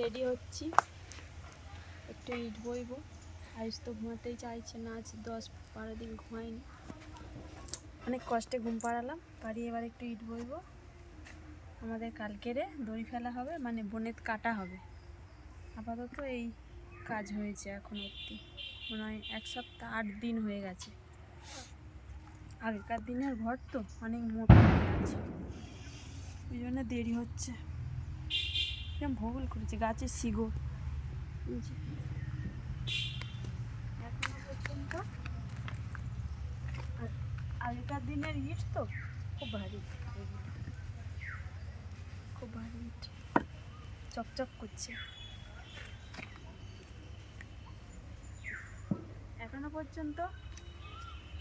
Ready হচ্ছি। একটু ইট বইবো। আয়ুষ তো ঘুমাতেই চাইছে না, আজ দশ, বারো দিন ঘুমাইনি অনেক কষ্টে ঘুম পাড়ালাম, পাড়িয়ে এবার একটু ইট বইবো। আমাদের কালকেরে দড়ি ফেলা হবে মানে বনেত কাটা হবে। আপাতত এই কাজ হয়েছে এখন অবধি। মনে হয় এক সপ্তাহ আট দিন হয়ে গেছে। আগেকার দিনের ঘর তো অনেক মোটা হয়ে আছে। ওই জন্য দেরি হচ্ছে। এরকম ভূগোল করেছে, গাছের শিগড় এখনও পর্যন্ত আগেকার দিনের ইট তো খুব ভারী। খুব ভারী ইট। চকচক করছে। এখনও পর্যন্ত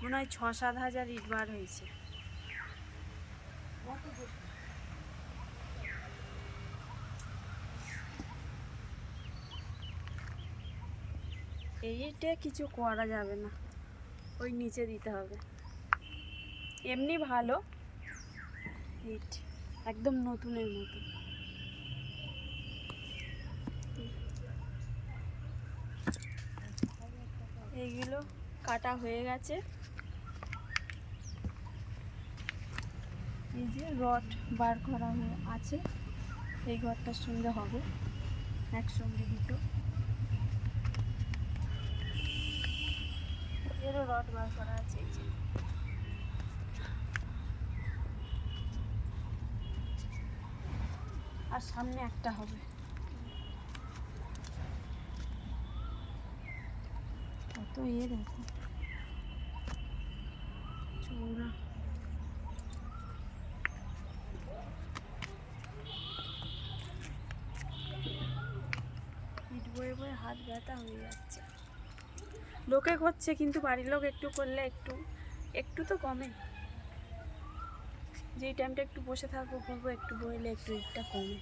মনে হয় ছ সাত হাজার ইট বার হয়েছে। এই ইটে কিছু করা যাবে না। ওই নিচে দিতে হবে। এমনি ভালো। ইট একদম নতুনের মতো। এইগুলো কাটা হয়ে গেছে। এই যে রড বার করা আছে। এই ঘরটার সঙ্গে হবে। একসঙ্গে দুটো। এরও রড বার করা আছে, এই যে। আর সামনে একটা হবে। কত এ দেখো। চৌড়া ইট বয়ে বয়ে হাত ব্যথা হয়ে যাচ্ছে। লোকে হচ্ছে কিন্তু বাড়ির লোক একটু করলে একটু একটু তো কমে। যেই টাইমটা একটু বসে থাকব করব একটু বইলে একটু একটা কমে।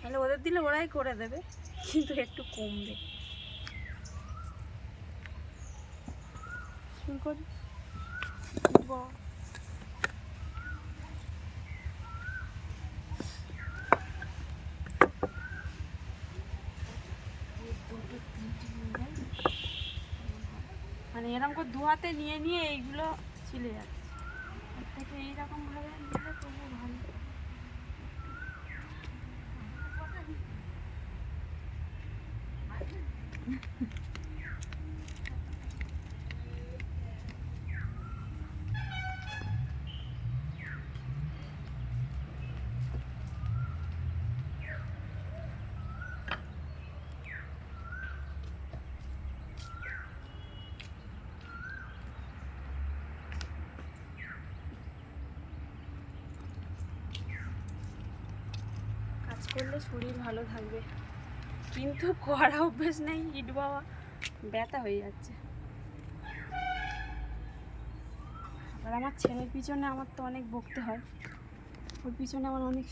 তাহলে ওদের দিলে ওরাই করে দেবে, কিন্তু একটু কমবে। করি ইট বওয়া। দুটো তিনটে নিয়ে যাই। মানে এরকম করে দু হাতে নিয়ে নিয়ে এইগুলো ছিলে যাচ্ছে। থেকে এইরকম ভাবে নিলে তবু ভালো। কাজ করলে শরীর ভালো থাকবে। কিন্তু করা অভ্যেস নেই হিট বাবা। ব্যথা হয়ে যাচ্ছে। আর আমার ছেলের পিছনে আমার তো অনেক বকতে হয়। ওর পিছনে আমার অনেক